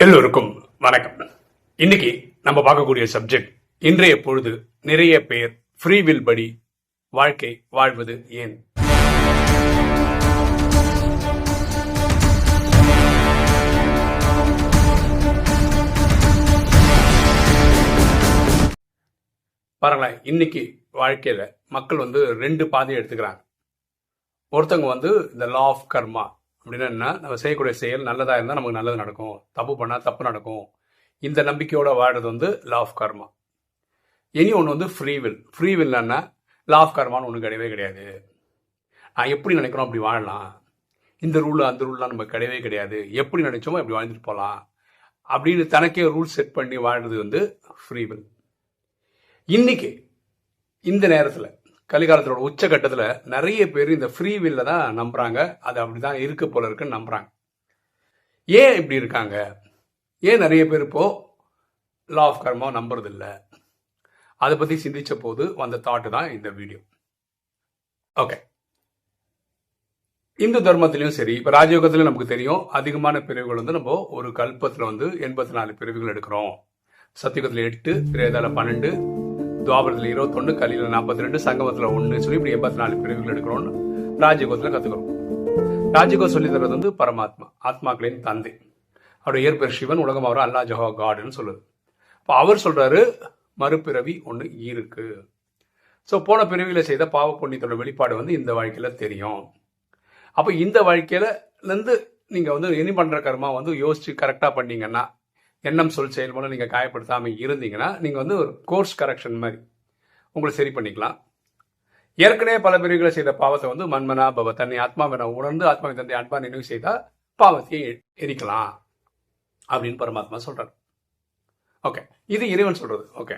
எல்லோருக்கும் வணக்கம். இன்னைக்கு நம்ம பார்க்கக்கூடிய சப்ஜெக்ட் இன்றைய பொழுது நிறைய பேர் ஃப்ரீ வில் படி வாழ்க்கை வாழ்வது ஏன்? பாருங்களேன் இன்னைக்கு வாழ்க்கையில மக்கள் வந்து ரெண்டு பாதையை எடுத்துக்கிறாங்க. ஒருத்தவங்க வந்து இந்த லா ஆஃப் கர்மா அப்படின்னா என்ன? நம்ம செய்யக்கூடிய செயல் நல்லதாக இருந்தால் நமக்கு நல்லது நடக்கும். தப்பு பண்ணால் தப்பு நடக்கும். இந்த நம்பிக்கையோடு வாடுறது வந்து லா ஆஃப் கர்மா இனி ஒன்று வந்து free will free law of கர்மான்னு ஒன்று கிடையவே கிடையாது. நான் எப்படி நினைக்கிறோம் அப்படி வாழலாம். இந்த ரூல் அந்த ரூல்லாம் நம்ம கிடையவே கிடையாது. எப்படி நினைச்சோமோ அப்படி வாழ்ந்துட்டு போகலாம் அப்படின்னு தனக்கே ரூல் செட் பண்ணி வாழ்றது வந்து ஃப்ரீவில் இன்னைக்கு இந்த நேரத்தில் கலிகாலத்தோட உச்சகட்டத்தில் நிறைய பேர் இந்த ஃப்ரீ வில்ல தான் நம்புறாங்க. அது அப்படிதான் இருக்க போல இருக்குன்னு நம்புறாங்க. ஏன் இப்படி இருக்காங்க? ஏன் நிறைய பேர் இப்போ லா ஆஃப் கர்மா நம்புறதில்ல? அதை பத்தி சிந்திச்ச போது வந்த தாட்டு தான் இந்த வீடியோ ஓகே இந்து தர்மத்திலையும் சரி இப்போ ராஜயோகத்திலையும் நமக்கு தெரியும் அதிகமான பிரிவுகள் வந்து நம்ம ஒரு கல்பத்தில் வந்து எண்பத்தி நாலு பிரிவுகள் எடுக்கிறோம். சத்தியுகத்தில் எட்டு பிரேதால பன்னெண்டு துவாபரத்தில் இருபத்தொன்று கலியில் நாற்பத்தி ரெண்டு சங்கமத்தில் ஒன்று சொல்லி இப்படி எண்பத்தி நாலு பிரிவுகள் எடுக்கிறோம்னு ராஜகோத்தில் கற்றுக்கிறோம் ராஜயோகம் சொல்லி தர்றது வந்து பரமாத்மா ஆத்மாக்களின் தந்தை. அவருடைய இயற்பெயர் சிவன் உலகம் அவர் அல்லா ஜஹா காடுன்னு சொல்லுது. இப்போ அவர் சொல்றாரு மறுபிறவி ஒன்று இருக்கு. ஸோ போன பிறவியில் செய்த பாவ புண்ணியத்தோட வெளிப்பாடு வந்து இந்த வாழ்க்கையில் தெரியும். அப்போ இந்த வாழ்க்கையில இருந்து நீங்கள் வந்து இனி பண்ணுற கர்மா வந்து யோசிச்சு கரெக்டாக பண்ணீங்கன்னா எண்ணம் சொல் செயல் மூலம் நீங்கள் காயப்படுத்தாமல் இருந்தீங்கன்னா நீங்கள் வந்து ஒரு கோர்ஸ் கரெக்ஷன் மாதிரி உங்களை சரி பண்ணிக்கலாம். ஏற்கனவே பல பிரிவுகளை செய்த பாவத்தை வந்து மன்மனா பவ தன்னை ஆத்மாவின உணர்ந்து ஆத்மாவை தந்தை அன்பா நினைவு செய்தால் பாவத்தை எரிக்கலாம் அப்படின்னு பரமாத்மா சொல்றாரு. ஓகே இது இறைவன் சொல்றது. ஓகே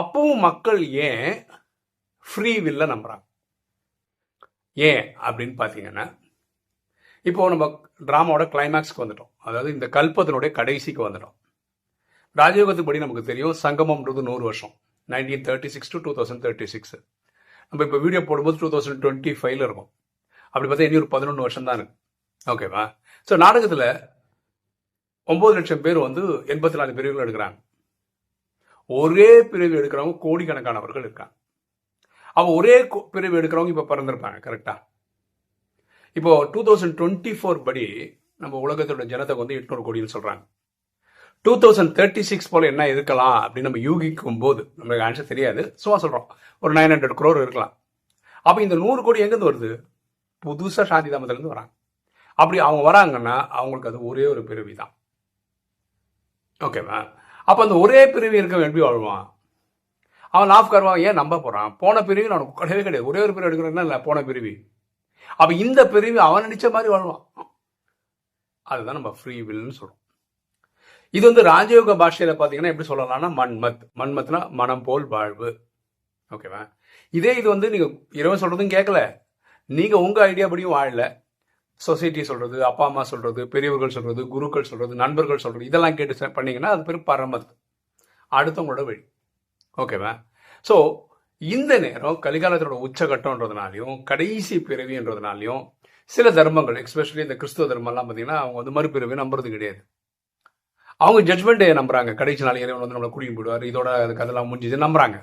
அப்பவும் மக்கள் ஏன் ஃப்ரீ வில்ல நம்புறாங்க? ஏன் அப்படின்னு பார்த்தீங்கன்னா இப்போ நம்ம டிராமாவோட கிளைமேக்ஸ்க்கு வந்துட்டோம். அதாவது இந்த கல்பத்தினுடைய கடைசிக்கு வந்துட்டோம். ராஜயோகத்துக்கு படி நமக்கு தெரியும் சங்கமம்ன்றது நூறு வருஷம். Nineteen thirty six to two thousand thirty six நம்ம இப்போ வீடியோ போடும்போது டூ தௌசண்ட் டுவெண்ட்டி ஃபைவ்ல இருக்கும். அப்படி பார்த்தா இனி ஒரு பதினொன்று வருஷம் தான் இருக்கு. ஓகேவா ஸோ நாடகத்தில் ஒம்பது லட்சம் பேர் வந்து எண்பத்தி நாலு பிரிவுகள் எடுக்கிறாங்க. ஒரே பிரிவு எடுக்கிறவங்க கோடிக்கணக்கானவர்கள் இருக்காங்க. அவன் ஒரே பிரிவு எடுக்கிறவங்க இப்போ பிறந்திருப்பாங்க கரெக்டா இப்போ டூ தௌசண்ட் டுவெண்ட்டி ஃபோர் படி நம்ம உலகத்தோட ஜனத்தை வந்து எட்நூறு கோடின்னு சொல்றாங்க. டூ தௌசண்ட் தேர்ட்டி சிக்ஸ் போல என்ன இருக்கலாம் அப்படின்னு நம்ம யூகிக்கும் போது நம்மளுக்கு ஆன்சர் தெரியாது. சும்மா சொல்றோம். ஒரு நைன் ஹண்ட்ரட் குரோர் இருக்கலாம். அப்போ இந்த நூறு கோடி எங்கேருந்து வருது? புதுசாக சாந்தி தாமத்திலேருந்து வராங்க. அப்படி அவங்க வராங்கன்னா அவங்களுக்கு அது ஒரே ஒரு பிறவி தான். ஓகேவா அப்போ அந்த ஒரே பிறவி இருக்க எப்படி வாழ்வான்? அவன் லாஃப் கருவான் ஏன் நம்ப போகிறான் போன பிரிவு அவனுக்கு கிடையவே கிடையாது. ஒரே ஒரு பிரிவு எடுக்கிறேன்னா இல்லை போன பிரிவு அப்போ இந்த பிரிவு அவன் நினைச்ச மாதிரி வாழ்வான். அதுதான் நம்ம ஃப்ரீ வில்னு சொல்கிறோம் இது வந்து ராஜயோக பாஷையில பாத்தீங்கன்னா எப்படி சொல்லலாம்னா மன்மத். மன்மத்னா மனம் போல் வாழ்வு. ஓகேவா இதே இது வந்து நீங்க இரவு சொல்றதும் கேட்கல நீங்க உங்க ஐடியா படியும் வாழல. சொசைட்டி சொல்றது அப்பா அம்மா சொல்றது பெரியவர்கள் சொல்றது குருக்கள் சொல்றது நண்பர்கள் சொல்றது இதெல்லாம் கேட்டு செ- பண்ணீங்கன்னா அது பேர் பரமத். அடுத்தவங்களோட வழி. ஓகேவா ஸோ இந்த நேரம் கலிகாலத்தோட உச்சகட்டம்ன்றதுனாலையும் கடைசி பிறவின்றதுனாலையும் சில தர்மங்கள் எஸ்பெஷலி இந்த கிறிஸ்துவ தர்மம்லாம் பார்த்தீங்கன்னா அவங்க வந்து மறுபிறவி நம்புறது கிடையாது. அவங்க ஜட்மெண்ட்டை நம்புறாங்க. கடைசி நாள் இறைவன் வந்து நம்மளை கூட்டிட்டு போயிடுவார். இதோட கதெல்லாம் அதெல்லாம் முடிஞ்சது நம்புறாங்க.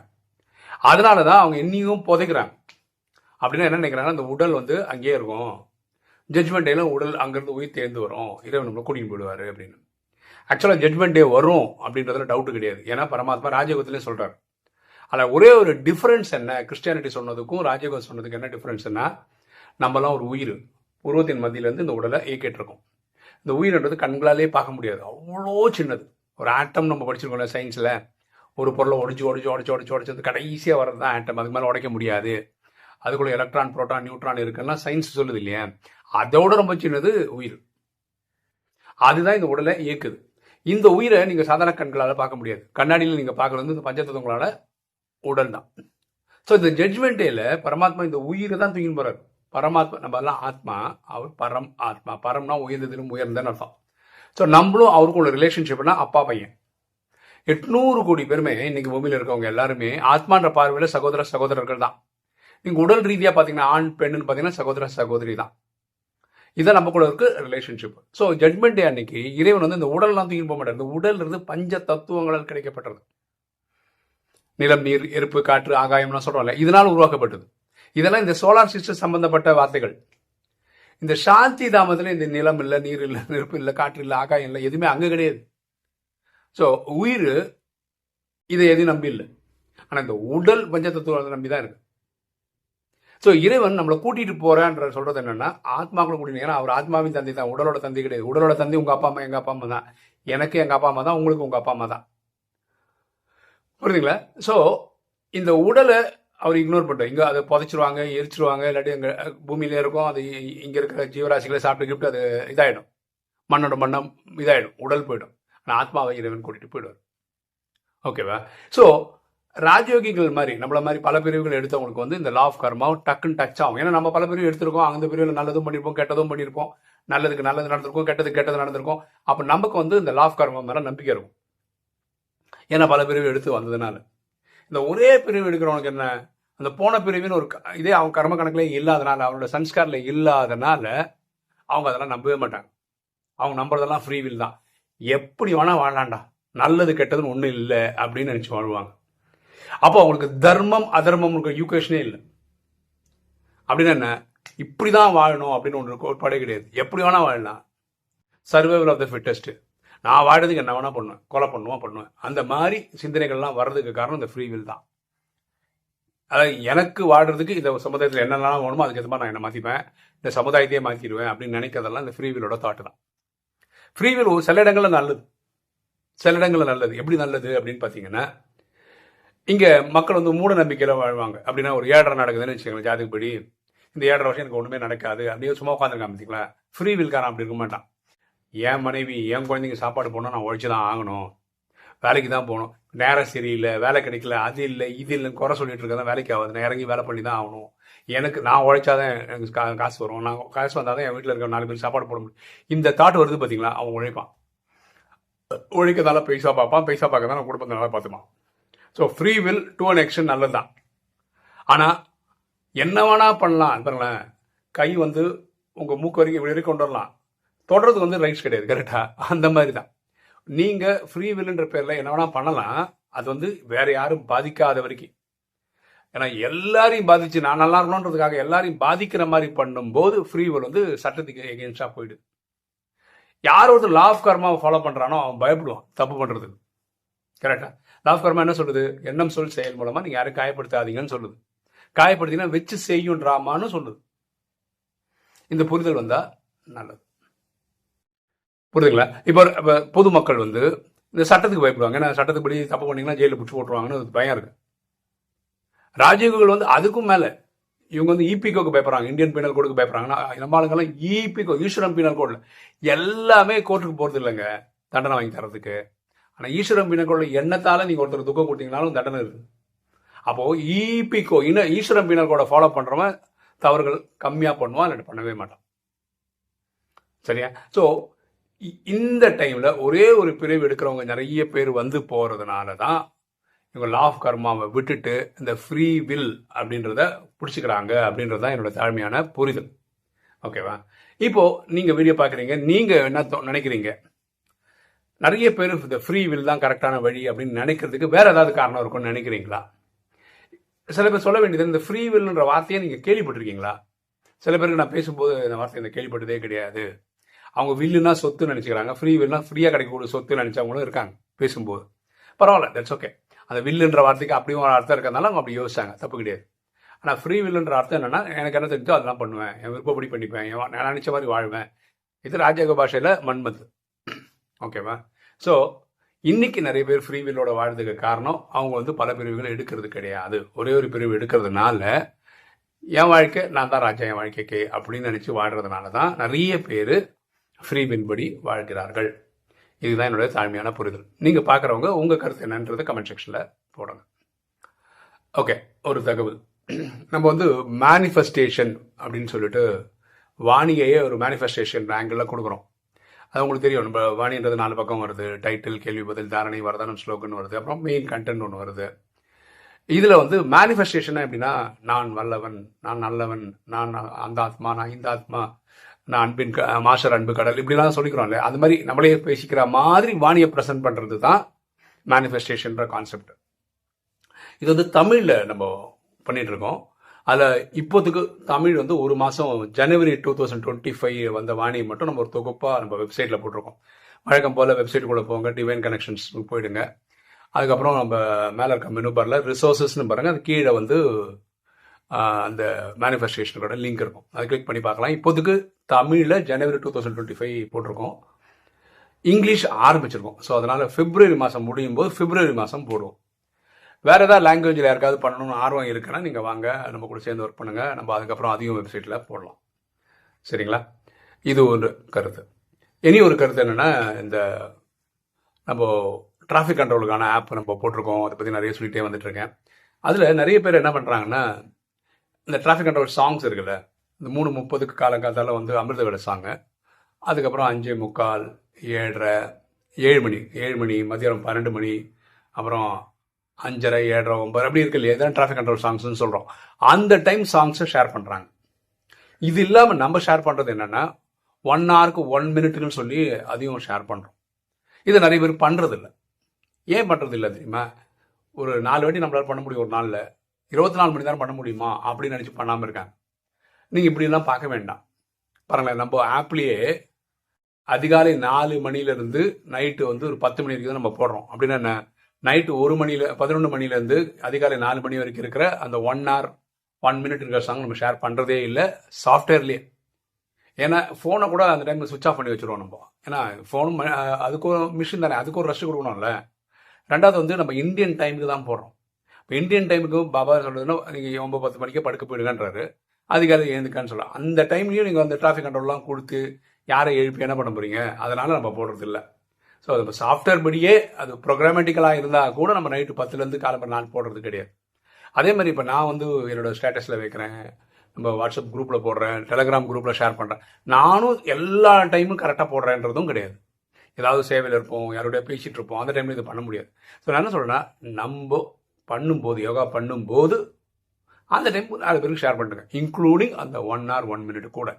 அதனால தான் அவங்க இன்னியும் புதைக்கிறாங்க. அப்படின்னா என்ன நினைக்கிறாங்கன்னா அந்த உடல் வந்து அங்கேயே இருக்கும். ஜட்மெண்ட் டேல உடல் அங்கேருந்து உயிர் தேர்ந்து வரும். இறைவன் நம்மளை கூட்டிட்டு போயிடுவார் அப்படின்னு. ஆக்சுவலாக ஜட்மெண்ட் டே வரும் அப்படின்றதுல டவுட்டு கிடையாது. ஏன்னா பரமாத்மா ராஜயோகத்திலே சொல்கிறார் அதில் ஒரே ஒரு டிஃப்ரென்ஸ் என்ன? கிறிஸ்டியானிட்டி சொன்னதுக்கும் ராஜயோகம் சொன்னதுக்கு என்ன டிஃப்ரென்ஸ்னா நம்மலாம் ஒரு உயிர். உருவத்தின் மத்தியிலேருந்து இந்த உடலை இயக்கிட்டு இருக்கோம். இந்த உயிரின்றது கண்களாலே பார்க்க முடியாது. அவ்வளோ சின்னது. ஒரு ஆட்டம் நம்ம படிச்சிருக்கோம்ல சயின்ஸில் ஒரு பொருளை உடைச்சு உடைச்சு உடைச்சு உடைச்சு வந்து கடைசியாக வர்றது தான் ஆட்டம் அதுக்கு மேலே உடைக்க முடியாது. அதுக்குள்ளே எலக்ட்ரான் புரோட்டான் நியூட்ரான் இருக்குன்னா சயின்ஸ் சொல்லுது இல்லையா? அதோட ரொம்ப சின்னது உயிர். அதுதான் இந்த உடலை இயக்குது. இந்த உயிரை நீங்கள் சாதாரண கண்களால் பார்க்க முடியாது. கண்ணாடியில் நீங்க பார்க்கறது வந்து இந்த பஞ்சதத்துவங்களால உடல் தான். ஸோ இந்த ஜட்மெண்ட் டேல பரமாத்மா இந்த உயிரை தான் தூக்கின்னு போறாரு. பரமாத்மா நம்ம எல்லாம் ஆத்மா அவர் பரம் ஆத்மா. பரம்னா உயர்ந்ததிலும் உயர்ந்தன்னு அர்த்தம். ஸோ நம்மளும் அவருக்கும் உள்ள ரிலேஷன்ஷிப்னா அப்பா பையன். எட்நூறு கோடி பேருமே இன்னைக்கு பூமியில் இருக்கவங்க எல்லாருமே ஆத்மான்ற பார்வையில் சகோதர சகோதரர்கள் தான். நீங்கள் உடல் ரீதியாக பார்த்தீங்கன்னா ஆண் பெண்ணுன்னு பார்த்தீங்கன்னா சகோதர சகோதரி தான். இதான் நம்ம கூட இருக்கு ரிலேஷன்ஷிப் ஸோ ஜட்மெண்ட் டே அன்னைக்கு இறைவன் வந்து இந்த உடல்லாம் தூக்கி போக மாட்டார். இந்த உடல் இருந்து பஞ்ச தத்துவங்களால் கிடைக்கப்பட்டது. நிலம் நீர் எருப்பு காற்று ஆகாயம்லாம் சொல்கிறோம்ல இதனால் உருவாக்கப்பட்டது. இதெல்லாம் இந்த சோலார் சிஸ்டம் சம்பந்தப்பட்ட வார்த்தைகள். இந்த சாந்தி தாமத்தில் இந்த நிலம் இல்லை நீர் இல்லை நெருப்பு இல்லை காற்று இல்லை ஆகாயம் இல்லை எதுவுமே அங்கே கிடையாது. ஸோ உயிர் இதை எதையும் நம்பி இல்லை. ஆனால் இந்த உடல் பஞ்சதத்துவத்தை நம்பி தான் இருக்கு. ஸோ இறைவன் நம்மளை கூட்டிட்டு போகிறான்ற சொல்றது என்னன்னா ஆத்மாக்களை கூட்டிட்டு ஏன்னா அவர் ஆத்மாவின் தந்தை தான் உடலோட தந்தை கிடையாது. உடலோட தந்தை உங்க அப்பா அம்மா எங்க அப்பா அம்மா தான். எனக்கு எங்க அப்பா அம்மா தான் உங்களுக்கு உங்க அப்பா அம்மா தான். புரியுதுங்களா? ஸோ இந்த உடலை அவர் இக்னோர் பண்ணிட்டோம் இங்கே அதை புதைச்சிருவாங்க எரிச்சிருவாங்க இல்லாட்டி அங்கே பூமியில இருக்கும் அது இங்கே இருக்கிற ஜீவராசிகளை சாப்பிட்டு கிப்ட்டு அது இதாயிடும். மண்ணோட மண்ணம் இதாயிடும். உடல் போயிடும். ஆனால் ஆத்மாவை இறைவன் கூட்டிகிட்டு போயிடுவார். ஓகேவா ஸோ ராஜயோகிகள் மாதிரி நம்மள மாதிரி பல பிரிவுகள் எடுத்தவங்களுக்கு வந்து இந்த லா ஆஃப் கர்மாவும் டக்குன்னு டச் ஆகும். ஏன்னா நம்ம பல பிரிவு எடுத்திருக்கோம். அந்த பிரிவில் நல்லதும் பண்ணியிருப்போம் கெட்டதும் பண்ணியிருப்போம் நல்லதுக்கு நல்லது நடந்திருக்கும் கெட்டதுக்கு கெட்டது நடந்திருக்கும். அப்போ நமக்கு வந்து இந்த லா ஆஃப் கர்மா மேலே நம்பிக்கை இருக்கும். ஏன்னா பல பிரிவு எடுத்து வந்ததுனால. இந்த ஒரே பிரிவு எடுக்கிறவனுக்கு என்ன? அந்த போன பிரிவுன்னு ஒரு க- இதே அவன் கர்ம கணக்குல இல்லாதனால அவனோட சன்ஸ்காரில் இல்லாதனால அவங்க அதெல்லாம் நம்பவே மாட்டாங்க. அவங்க நம்புறதெல்லாம் ஃப்ரீ வில் தான். எப்படி வேணா வாழலாண்டா நல்லது கெட்டதுன்னு ஒன்றும் இல்லை அப்படின்னு நினச்சி வாழ்வாங்க. அப்போ அவங்களுக்கு தர்மம் அதர்மம் யூகேஷனே இல்லை. அப்படின்னு என்ன? இப்படி தான் வாழணும் அப்படின்னு ஒன்று கோட்பாடே கிடையாது. எப்படி வேணா வாழலாம். சர்வைவல் ஆஃப் த ஃபிட்டஸ்ட்டு நான் வாழறதுக்கு என்ன வேணா பண்ணுவேன் கொலை பண்ணுவேன் பண்ணுவேன். அந்த மாதிரி சிந்தனைகள்லாம் வர்றதுக்கு காரணம் இந்த ஃப்ரீவில் தான். அதாவது எனக்கு வாடுறதுக்கு இந்த சமுதாயத்தில் என்னென்னலாம் வேணுமோ அதுக்கு ஏற்ற மாதிரி நான் என்ன மாற்றிப்பேன் இந்த சமுதாயத்தையே மாற்றிடுவேன் அப்படின்னு நினைக்கிறதெல்லாம் இந்த ஃப்ரீவிலோட தாட்டு தான். ஃப்ரீவில் சில இடங்களில் நல்லது. சில இடங்களில் நல்லது. எப்படி நல்லது அப்படின்னு பார்த்தீங்கன்னா இங்கே மக்கள் வந்து மூட நம்பிக்கையில் வாழ்வாங்க. அப்படின்னா ஒரு ஏழரை நடக்குதுன்னு வச்சுக்கோங்களேன் ஜாதகப்படி. இந்த ஏழரை வருஷம் எனக்கு ஒன்றுமே நடக்காது. அப்படியே சும்மா உட்காந்துருக்கான் பார்த்தீங்களா ஃப்ரீ வில்காரன் அப்படி இருக்க மாட்டான். என் மனைவி என் குழந்தைங்க சாப்பாடு போனால் நான் உழைச்சி தான் ஆகணும். வேலைக்கு தான் போகணும். நேரம் சரியில்லை வேலை கிடைக்கல அது இல்லை இது இல்லைன்னு குறை சொல்லிட்டு இருக்கதான் வேலைக்கு ஆகாது. நான் இறங்கி வேலை பண்ணி தான் ஆகணும். எனக்கு நான் உழைச்சாதான் எனக்கு கா- காசு வரும். நான் காசு வந்தால் தான் என் வீட்டில் இருக்க நாலு பேர் சாப்பாடு போட முடியும். இந்த தாட் வருது பார்த்தீங்களா அவன் உழைப்பான். உழைக்கிறதால பைசா பார்ப்பான். பைசா பார்க்க தான் குடும்பத்தை நல்லா பார்த்துப்பான். So free will to an action நல்லது தான் ஆனால் என்ன வேணா பண்ணலாம். பாருங்களேன் கை வந்து உங்கள் மூக்கு வரைக்கும் இப்படி கொண்டு வரலாம். தொடர்றது வந்து ரைட்ஸ் கிடையாது கரெக்டா அந்த மாதிரி தான் நீங்கள் ஃப்ரீ வில்லுன்ற பேரில் என்ன வேணா பண்ணலாம். அது வந்து வேற யாரும் பாதிக்காத வரைக்கும். ஏன்னா எல்லாரையும் பாதிச்சு நான் நல்லா இருக்கணுன்றதுக்காக எல்லாரையும் பாதிக்கிற மாதிரி பண்ணும்போது ஃப்ரீ வில் வந்து சட்டத்துக்கு எகென்ஸ்டாக போயிடுது. யார் ஒருத்தர் லா ஆஃப் கர்மாவை ஃபாலோ பண்ணுறானோ அவன் பயப்படுவான் தப்பு பண்ணுறதுக்கு கரெக்டா லா ஆஃப் கர்மா என்ன சொல்லுது? எண்ணம் சொல் செயல் மூலமாக நீங்கள் யாரும் காயப்படுத்தாதீங்கன்னு சொல்லுது. காயப்படுத்தினா வச்சு செய்யுன்றாமான்னு சொல்லுது. இந்த புரிதல் வந்தா நல்லது. புரியுதுங்களா? இப்போ இப்போ பொதுமக்கள் வந்து இந்த சட்டத்துக்கு பயப்படுவாங்க. ஏன்னா சட்டத்துப்படி தப்பு பண்ணிங்கன்னா ஜெயிலில் பிடிச்சி போட்டுருவாங்கன்னு ஒரு பயம் இருக்கு. ராஜீவ்கள் வந்து அதுக்கும் மேலே இவங்க வந்து இபிகோக்கு பயப்படுறாங்க. இந்தியன் பீனல் கோடுக்கு பயப்படுறாங்கன்னா நம்ம ஆளுங்கெல்லாம் இபிகோ ஈஸ்வரம் பீனல் கோடில் எல்லாமே கோர்ட்டுக்கு போகிறது இல்லைங்க தண்டனை வாங்கி தரதுக்கு ஆனால் ஈஸ்வரம் பீனல் கோடில் என்னத்தால் நீங்கள் ஒருத்தர் துக்கம் கொடுத்தீங்கனாலும் தண்டனை இருக்குது அப்போது இபிகோ இன்னும் ஈஸ்வரம் பீனல் கோடை ஃபாலோ பண்ணுறவன் தவறுகள் கம்மியாக பண்ணுவான் இல்லாட்டி பண்ணவே மாட்டான். சரியா? ஸோ இந்த டைமில் ஒரே ஒரு பிரிவு எடுக்கிறவங்க நிறைய பேர் வந்து போகிறதுனால தான் இவங்க லா ஆஃப் கர்மாவை விட்டுட்டு இந்த ஃப்ரீ வில் அப்படின்றத பிடிச்சிக்கிறாங்க அப்படின்றது தான் என்னோட தாழ்மையான புரிதல். ஓகேவா இப்போது நீங்கள் வீடியோ பார்க்குறீங்க நீங்கள் என்ன தோ- நினைக்கிறீங்க? நிறைய பேர் இந்த ஃப்ரீ வில் தான் கரெக்டான வழி அப்படின்னு நினைக்கிறதுக்கு வேறு ஏதாவது காரணம் இருக்கும்னு நினைக்கிறீங்களா? சில பேர் சொல்ல வேண்டியது இந்த ஃப்ரீ வில்ன்ற வார்த்தையை நீங்கள் கேள்விப்பட்டிருக்கீங்களா? சில பேருக்கு நான் பேசும்போது இந்த வார்த்தையை கேள்விப்பட்டதே கிடையாது. அவங்க வில்லுனா சொத்து நினைச்சுக்கிறாங்க. ஃப்ரீ வில்னா ஃப்ரீயாக கிடைக்கக்கூடிய சொத்து நினைச்சவங்களும் இருக்காங்க பேசும்போது. பரவாயில்ல தட்ஸ் ஓகே அந்த வில்லுன்ற வார்த்தைக்கு அப்படியும் ஒரு அர்த்தம் இருக்கிறதுனால அவங்க அப்படி யோசிச்சாங்க. தப்பு கிடையாது. ஆனால் ஃப்ரீ வில்லுன்ற அர்த்தம் என்னன்னா எனக்கு என்ன தெரிஞ்சோ அதெல்லாம் பண்ணுவேன். என் விருப்பப்படி பண்ணிப்பேன். என் நான் நினச்ச மாதிரி வாழ்வேன். இது ராஜயோக பாஷையில் மண்மது ஓகேவா ஸோ இன்னைக்கு நிறைய பேர் ஃப்ரீ வில்லோட வாழ்றதுக்கு காரணம் அவங்க வந்து பல பிரிவுகள் எடுக்கிறது கிடையாது. ஒரே ஒரு பிரிவு எடுக்கிறதுனால என் வாழ்க்கை நான் தான் ராஜா என் வாழ்க்கைக்கு அப்படின்னு நினச்சி வாழ்கிறதுனால தான் நிறைய பேர் ஃப்ரீ வாழ்கிறார்கள். இதுதான் என்னுடைய தாழ்மையான புரிதல். நீங்கள் பார்க்குறவங்க உங்கள் கருத்து என்னன்றதை கமெண்ட் செக்ஷனில் போடுங்க. ஓகே ஒரு தகவல். நம்ம வந்து மேனிஃபெஸ்டேஷன் அப்படின்னு சொல்லிட்டு வாணியையே ஒரு மேனிஃபெஸ்டேஷன் ஆங்கிளில் கொடுக்குறோம். அது உங்களுக்கு தெரியும். நம்ம வாணின்றது நாலு பக்கம் வருது. டைட்டில் கேள்வி பதில் தாரணை வரதானம் ஸ்லோகன் வருது. அப்புறம் மெயின் கண்டென்ட் ஒன்று வருது. இதில் வந்து மேனிஃபெஸ்டேஷன் எப்படின்னா நான் வல்லவன் நான் நல்லவன் நான் அந்த ஆத்மா நான் இந்த ஆத்மா நான் அன்பின் க- மாஸ்டர் அன்பு கடல் இப்படிலாம் சொல்லிக்கிறோம்ல அந்த மாதிரி நம்மளே பேசிக்கிற மாதிரி வாணியை ப்ரெசென்ட் பண்ணுறது தான் மேனிஃபெஸ்டேஷன்ற கான்செப்ட் இது வந்து தமிழில் நம்ம பண்ணிகிட்ருக்கோம் இருக்கோம். அதில் இப்போதுக்கு தமிழ் வந்து ஒரு மாதம் ஜனவரி டூ தௌசண்ட் டுவெண்ட்டி ஃபைவ் வந்த வாணியை மட்டும் நம்ம ஒரு தொகுப்பாக நம்ம வெப்சைட்டில் போட்டிருக்கோம். வழக்கம் போல் வெப்சைட்டுக்குள்ளே போங்க டிவைன் கனெக்ஷன்ஸ் போயிடுங்க. அதுக்கப்புறம் நம்ம மேலே இருக்க மெனு பாரில் ரிசோர்ஸஸ்னு பாருங்கள் அது கீழே வந்து அந்த மேனிஃபெஸ்டேஷனோட லிங்க் இருக்கும். அதை கிளிக் பண்ணி பார்க்கலாம். இப்போதுக்கு தமிழில் ஜனவரி டூ தௌசண்ட் டுவெண்ட்டி ஃபைவ் போட்டிருக்கோம். இங்கிலீஷ் ஆரம்பிச்சிருக்கோம். ஸோ அதனால் பிப்ரவரி மாதம் முடியும் போது பிப்ரவரி மாதம் போடுவோம். வேறு ஏதாவது லாங்குவேஜில் யாருக்காவது பண்ணணும்னு ஆர்வம் இருக்குன்னா நீங்கள் வாங்க. நம்ம கூட சேர்ந்து ஒர்க் பண்ணுங்கள் நம்ம அதுக்கப்புறம் அதிகம் வெப்சைட்டில் போடலாம். சரிங்களா? இது ஒரு கருத்து. இனி ஒரு கருத்து என்னென்னா இந்த நம்ம டிராஃபிக் கண்ட்ரோலுக்கான ஆப் நம்ம போட்டிருக்கோம். அதை பற்றி நிறைய சொல்லிகிட்டே வந்துட்டுருக்கேன் அதில் நிறைய பேர் என்ன பண்ணுறாங்கன்னா இந்த டிராஃபிக் கண்ட்ரோல் சாங்ஸ் இருக்குல்ல இந்த மூணு முப்பதுக்கு காலங்காலத்தால் வந்து அமிர்த வேலை சாங்கு அதுக்கப்புறம் அஞ்சே முக்கால் ஏழரை ஏழு மணி ஏழு மணி மதியானம் பன்னெண்டு மணி அப்புறம் அஞ்சரை ஏழரை ஒம்பது அப்படி இருக்கு இல்லையா? இதான் டிராஃபிக் கண்ட்ரோல் சாங்ஸ்னு சொல்கிறோம் அந்த டைம் சாங்ஸை ஷேர் பண்ணுறாங்க இது இல்லாமல் நம்ம ஷேர் பண்ணுறது என்னென்னா ஒன் ஹவருக்கு ஒன் மினிட்டுன்னு சொல்லி அதையும் ஷேர் பண்ணுறோம் இதை நிறைய பேர் பண்ணுறதில்ல ஏன் பண்ணுறது இல்லை தெரியுமா? ஒரு நாலு வாட்டி நம்மளால் பண்ண முடியும் ஒரு நாளில். இருபத்தி நாலு மணி நேரம் பண்ண முடியுமா? அப்படின்னு நினச்சி பண்ணாமல் இருக்காங்க. நீங்கள் இப்படிலாம் பார்க்க வேண்டாம். பாருங்களேன் நம்ம ஆப்லேயே அதிகாலை நாலு மணிலேருந்து நைட்டு வந்து ஒரு பத்து மணி வரைக்கும் தான் நம்ம போடுறோம். அப்படின்னா என்ன? நைட்டு ஒரு மணியில் பதினொன்று மணிலேருந்து அதிகாலை நாலு மணி வரைக்கும் இருக்கிற அந்த ஒன் ஹவர் ஒன் மினிட் இருக்கிற சாங் நம்ம ஷேர் பண்ணுறதே இல்லை சாஃப்ட்வேர்லேயே ஏன்னா ஃபோனை கூட அந்த டைமில் சுவிச் ஆஃப் பண்ணி வச்சுருவோம் நம்ம. ஏன்னா ஃபோனும் அதுக்கும் ஒரு மிஷின் தானே அதுக்கும் ஒரு ரஷ் கொடுக்கணும்ல. ரெண்டாவது வந்து நம்ம இந்தியன் டைமுக்கு தான் போடுறோம். இப்போ இந்தியன் டைமுக்கு பாபா சொல்றதுன்னா நீங்கள் ஒன்பது பத்து மணிக்கே படுக்க போயிடுங்கன்றாரு. அதுக்காக எழுந்துக்கான்னு சொல்லலாம் அந்த டைம்லையும் நீங்கள் வந்து டிராஃபிக் கண்ட்ரோல்லாம் கொடுத்து யாரை எழுப்பி என்ன பண்ண போறீங்க? அதனால நம்ம போடுறது இல்லை ஸோ அது சாஃப்ட்வேர் படியே அது ப்ரோக்ராமேட்டிக்கலாக இருந்தால் கூட நம்ம நைட்டு பத்துலேருந்து காலம்பரம் நாள் போடுறது கிடையாது. அதே மாதிரி இப்போ நான் வந்து என்னோட ஸ்டேட்டஸில் வைக்கிறேன். நம்ம வாட்ஸ்அப் குரூப்பில் போடுறேன் டெலகிராம் குரூப்பில் ஷேர் பண்ணுறேன் நானும் எல்லா டைமும் கரெக்டாக போடுறேன்றதும் கிடையாது. ஏதாவது சேவையில் இருப்போம் யாரோடய பேசிகிட்டு இருப்போம் அந்த டைமில் இது பண்ண முடியாது. ஸோ நான் என்ன சொல்கிறேன்னா நம்ம பண்ணும்போது யோகா பண்ணும்போது அந்த டைம் நாலு பேருக்கு ஷேர் பண்ணுறேங்க இன்க்ளூடிங் அந்த ஒன் ஹவர் ஒன் மினிட் கூட.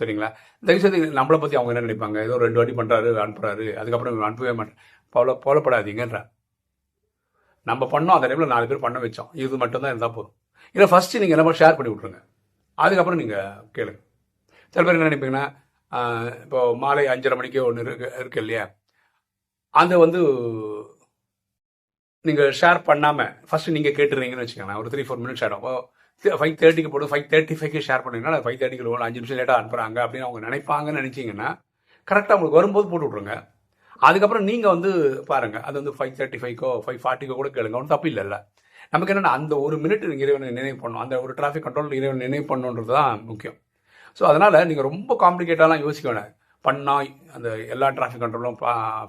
சரிங்களா? தயவுசெய்து நம்மளை பற்றி அவங்க என்ன நினைப்பாங்க? ஏதோ ரெண்டு வாட்டி பண்ணுறாரு அனுப்புறாரு அதுக்கப்புறம் அனுப்பவே மாட்டேன். போல போலப்படாதீங்கன்ற. நம்ம பண்ணோம் அந்த டைமில் நாலு பேர் பண்ண வச்சோம். இது மட்டும்தான் இருந்தால் போதும். இல்லை ஃபஸ்ட்டு நீங்கள் என்ன ஷேர் பண்ணி விட்ருங்க அதுக்கப்புறம் நீங்கள் கேளுங்க. சில பேர் என்ன நினைப்பீங்கன்னா இப்போது இப்போ மாலை அஞ்சரை மணிக்கு ஒன்று இருக்கு இருக்கு இல்லையா? அந்த வந்து நீங்கள் ஷேர் பண்ணாமல் ஃபஸ்ட்டு நீங்கள் கேட்டுறீங்கன்னு வச்சுக்கோங்களேன் ஒரு த்ரீ ஃபோர் மினிட்ஸ் ஆகிடும் ஃபைவ் தேர்ட்டிக்கு போட்டு ஃபைவ் தேர்ட்டி ஃபைவ்க்கு ஷேர் பண்ணீங்கன்னா ஃபைவ் தேர்ட்டிக்கு ஒரு அஞ்சு நிமிஷம் லேட்டாக அனுப்புகிறாங்க அப்படின்னு அவங்க நினைப்பாங்கன்னு நினச்சிங்கன்னா கரெக்டாக உங்களுக்கு வரும்போது போட்டு விட்ருங்க அதுக்கப்புறம் நீங்கள் வந்து பாருங்கள் அது வந்து ஃபைவ் தேர்ட்டி ஃபைவ்க்கோ ஃபைவ் ஃபார்ட்டிக்கோ கூட கேளுங்க ஒன்றும் தப்பு இல்லைல்ல. நமக்கு என்னென்னா அந்த ஒரு மினிட் இறைவனை நினைவு பண்ணணும் அந்த ஒரு டிராஃபிக் கண்ட்ரோல் இறைவனை நினைவு பண்ணணுன்றது தான் முக்கியம். ஸோ அதனால் நீங்கள் ரொம்ப காம்ப்ளிகேட்டாலாம் யோசிக்க வேணாம். பண்ணால் அந்த எல்லா டிராஃபிக் கண்ட்ரோலும்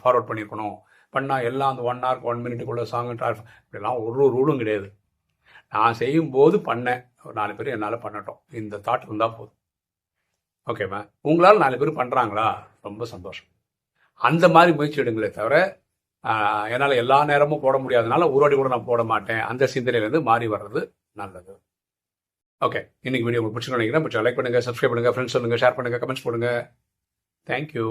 ஃபார்வர்ட் பண்ணியிருக்கணும் பண்ணால் எல்லாம் அந்த ஒன் ஹவர் ஒன் மினிட்டுக்குள்ளே சாங் ட்ரான்ஸ் இப்படிலாம் ஒரு ரூலும் கிடையாது. நான் செய்யும்போது பண்ணேன். ஒரு நாலு பேர் என்னால் பண்ணட்டும். இந்த தாட் இருந்தால் போதும். ஓகேவா உங்களால் நாலு பேர் பண்ணுறாங்களா ரொம்ப சந்தோஷம். அந்த மாதிரி முயற்சி எடுங்களே தவிர என்னால் எல்லா நேரமும் போட முடியாதனால ஒரு கூட நான் போட மாட்டேன். அந்த சிந்தனையிலேருந்து மாறி வர்றது நல்லது. ஓகே இன்னைக்கு வீடியோ உங்களுக்கு பிடிச்சிருக்கோம் நினைக்கிறேன். பிடிச்சா லைக் பண்ணுங்கள் சப்ஸ்கிரைப் பண்ணுங்கள் ஃப்ரெண்ட்ஸ் சொல்லுங்கள் ஷேர் பண்ணுங்கள் கமெண்ட்ஸ் பண்ணுங்கள் தேங்க்யூ